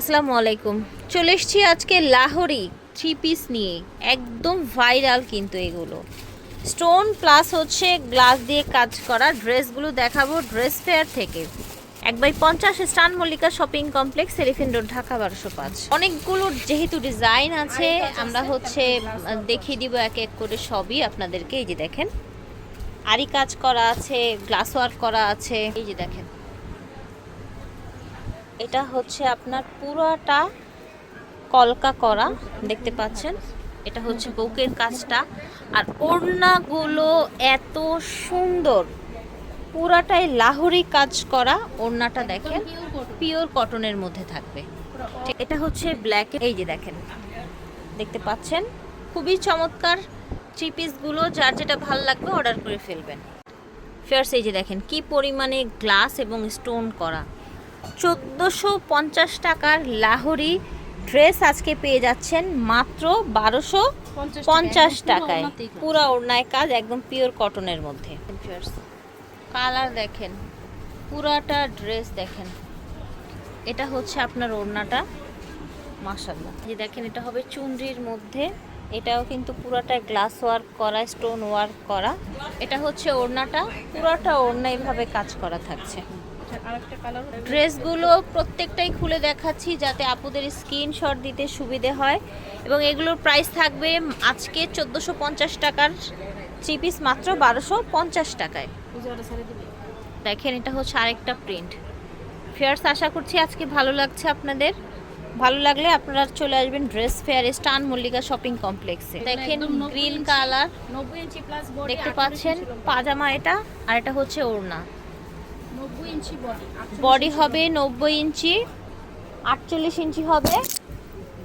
আসসালামু আলাইকুম। চলে এসছি আজকে লাহোরি থ্রি পিস নিয়ে। একদম ভাইরাল কিন্তু এগুলো। স্টোন প্লাস হচ্ছে গ্লাস দিয়ে কাজ করা ড্রেসগুলো দেখাবো ড্রেস ফেয়ার থেকে। এক বাই পঞ্চাশ স্টান Mallika shopping complex elephant road, Dhaka বারোশো পাঁচ। অনেকগুলো যেহেতু ডিজাইন আছে, আমরা হচ্ছে দেখিয়ে দিব এক এক করে সবই আপনাদেরকে। এই যে দেখেন আরি কাজ করা আছে গ্লাস ওয়ার্ক করা আছে। এই যে দেখেন। এটা হচ্ছে আপনার পুরোটা কলকা করা, দেখতে পাচ্ছেন? এটা হচ্ছে বউকের কাজটা। আর ওড়নাগুলো এত সুন্দর। পুরাটাই লাহোরি কাজ করা ওড়নাটা দেখেন, পিওর কটনের মধ্যে থাকবে। এটা হচ্ছে ব্ল্যাক এই যে দেখেন, দেখতে পাচ্ছেন? খুবই চমৎকার থ্রি পিসগুলো, যার যেটা ভালো লাগবে অর্ডার করে ফেলবেন। ফেয়ার্স, এই যে দেখেন, কি পরিমাণে গ্লাস এবং স্টোন করা। চোদ্দোশো পঞ্চাশ টাকার লাহোরি ড্রেস আজকে পেয়ে যাচ্ছেন মাত্র বারোশো পঞ্চাশ টাকায়। পুরো ওড়নায় কাজ একদম পিওর কটনের মধ্যে। কালার দেখেন পুরাটা ড্রেস দেখেন। এটা হচ্ছে আপনার ওড়নাটা। মাশাল্লাহ যে দেখেন এটা হবে চুনরির মধ্যে। এটাও কিন্তু পুরাটা গ্লাস ওয়ার্ক করা স্টোন ওয়ার্ক করা। এটা হচ্ছে ওড়নাটা। পুরাটা ওড়না এইভাবে কাজ করা থাকছে। ড্রেসগুলো প্রত্যেকটাই খুলে দেখাচ্ছি যাতে আপুদের স্ক্রিনশট দিতে সুবিধে হয়। এবং এগুলোর প্রাইস থাকবে আজকে চোদ্দোশো পঞ্চাশ টাকার থ্রি পিস মাত্র বারোশো পঞ্চাশ টাকায়। দেখেন এটা হচ্ছে আরেকটা প্রিন্ট ফেয়ার্স আশা করছি আজকে ভালো লাগছে আপনাদের। ভালো লাগলে আপনারা চলে আসবেন ড্রেস ফেয়ার স্টান মল্লিকা শপিং কমপ্লেক্সে দেখেন গ্রিন কালার দেখতে পাচ্ছেন পাজামা এটা আর এটা হচ্ছে ওড়না। বডি বডি হবে নব্বই ইঞ্চি আটচল্লিশ ইঞ্চি হবে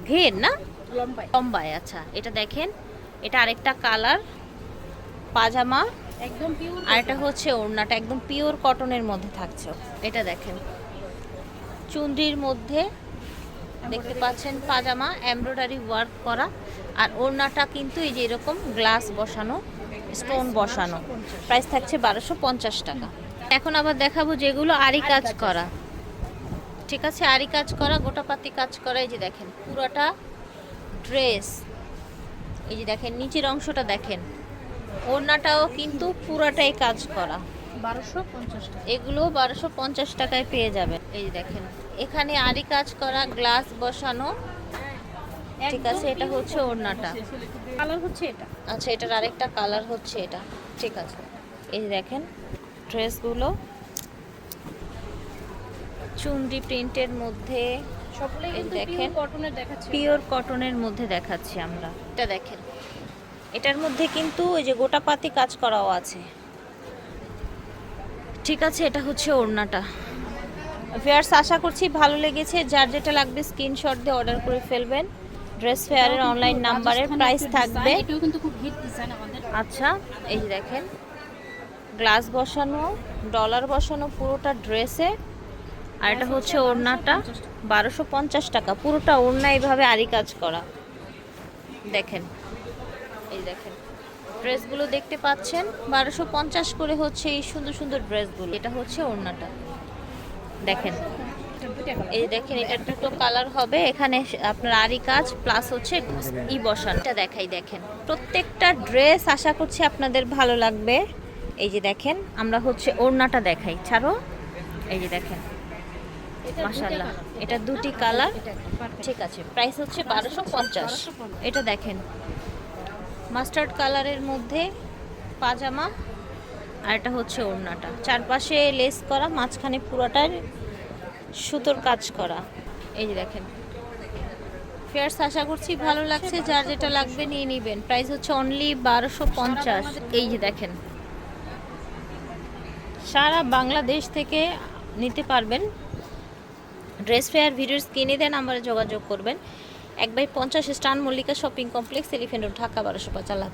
ঘের না? লম্বায়। লম্বায় আচ্ছা এটা দেখেন এটা আরেকটা কালার পাজামা। একদম পিওর আর এটা হচ্ছে ওড়নাটা একদম পিওর কটনের মধ্যে থাকছে। এটা দেখেন চুনরির মধ্যে দেখতে পাচ্ছেন পাজামা এমব্রয়ডারি ওয়ার্ক করা। আর ওড়নাটা কিন্তু এই যে এরকম গ্লাস বসানো স্টোন বসানো। প্রাইস থাকছে বারোশো পঞ্চাশ টাকা। এখন আবার দেখাবো যেগুলো আরি কাজ করা। ঠিক আছে আরি কাজ করা গোটাপাতি কাজ করা এই যে দেখেন পুরোটা ড্রেস। এই যে দেখেন নিচের অংশটা দেখেন। ওড়নাটাও কিন্তু পুরাটাই কাজ করা। বারোশো পঞ্চাশ টাকা। এগুলো বারোশো পঞ্চাশ টাকায় পেয়ে যাবেন। এই যে দেখেন এখানে আরি কাজ করা গ্লাস বসানো। ঠিক আছে এটা হচ্ছে ওড়নাটা। কালার হচ্ছে এটা। আচ্ছা এটার আরেকটা কালার হচ্ছে এটা। ঠিক আছে। এই যে দেখেন ড্রেসগুলো। চুন্ডি প্রিন্টের মধ্যে সবগুলোই এই কিন্তু দেখেন। পিওর কটনের দেখাচ্ছে পিওর কটনের মধ্যে দেখাচ্ছি আমরা। এটা দেখেন। এটার মধ্যে কিন্তু ওই যে গোটা পাতি কাজ করাও আছে। ঠিক আছে এটা হচ্ছে ওড়নাটা। ফেয়ার্স আশা করছি ভালো লেগেছে। যার যেটা লাগবে স্ক্রিনশট দিয়ে অর্ডার করে ফেলবেন। ড্রেস ফেয়ারের অনলাইন নাম্বারের প্রাইস থাকবে। এটাও কিন্তু খুব হিট ডিজাইন আমাদের। আচ্ছা এই যে দেখেন। গ্লাস বসানো, ডলার বসানো পুরোটা ড্রেসে। আর এটা হচ্ছে ওড়নাটা, বারোশো পঞ্চাশ টাকা। পুরোটা ওড়না এইভাবে আরি কাজ করা। দেখেন, এই দেখেন। ড্রেসগুলো দেখতে পাচ্ছেন, বারোশো পঞ্চাশ করে হচ্ছে এই সুন্দর সুন্দর ড্রেসগুলো। এটা হচ্ছে ওড়নাটা। দেখেন, এই দেখেন এটা দুটো কালার হবে। এখানে আপনার আরি কাজ, প্লাস হচ্ছে ই বসান। এটা দেখাই, দেখেন। প্রত্যেকটা ড্রেস আশা করছি আপনাদের ভালো লাগবে। এই যে দেখেন আমরা হচ্ছে ওড়নাটা দেখাই। ছাড়ো এই যে দেখেন। মাশাল্লাহ এটা দুটি কালার। ঠিক আছে প্রাইস হচ্ছে বারোশো পঞ্চাশ। এটা দেখেন মাস্টার্ড কালারের মধ্যে পাজামা আর এটা হচ্ছে ওড়নাটা। চারপাশে লেস করা মাঝখানে পুরোটার সুতোর কাজ করা। এই যে দেখেন ফেয়ার্স আশা করছি ভালো লাগছে যার যেটা লাগবে নিয়ে নেবেন। প্রাইস হচ্ছে অনলি বারোশো পঞ্চাশ। এই যে দেখেন সারা বাংলাদেশ থেকে নিতে পারবেন। ড্রেস ফেয়ার ভিডিওর স্ক্রিনে দেন নাম্বারে যোগাযোগ করবেন। এক বাই পঞ্চাশ স্টান Mallika shopping complex elephant Dhaka, বারোশো পাঁচ আল্লাহ